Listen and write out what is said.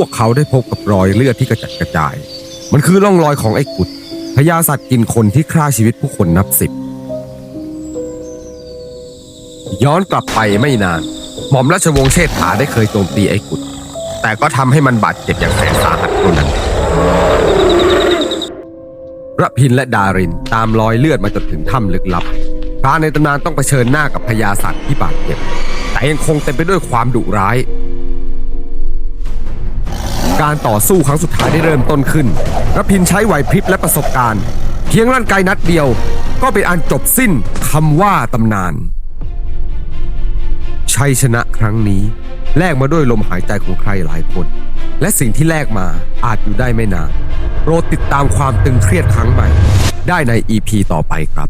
วกเขาได้พบกับรอยเลือดที่กระจัดกระจาย มันคือร่องรอยของไอ้กุดพญาสัตว์กินคนที่ฆ่าชีวิตผู้คนนับสิบ ย้อนกลับไปไม่นาน หม่อมราชวงศ์เชษฐาได้เคยโจมตีไอ้กุด แต่ก็ทำให้มันบาดเจ็บอย่างแสนสาหัสเท่านั้นระพินและดารินตามรอยเลือดมาจนถึงถ้ำลึกลับ พระในตำนานต้องเผชิญหน้ากับพญาสัตว์ที่บาดเจ็บ แต่ยังคงเต็มไปด้วยความดุร้าย การต่อสู้ครั้งสุดท้ายได้เริ่มต้นขึ้นรพินใช้ไหวพริบและประสบการณ์ เพียงลั่นไกนัดเดียว ก็เป็นอันจบสิ้นคำว่าตำนาน ชัยชนะครั้งนี้ แลกมาด้วยลมหายใจของใครหลายคน และสิ่งที่แลกมาอาจอยู่ได้ไม่นานโปรดติดตามความตึงเครียดครั้งใหม่ ได้ใน EP ต่อไปครับ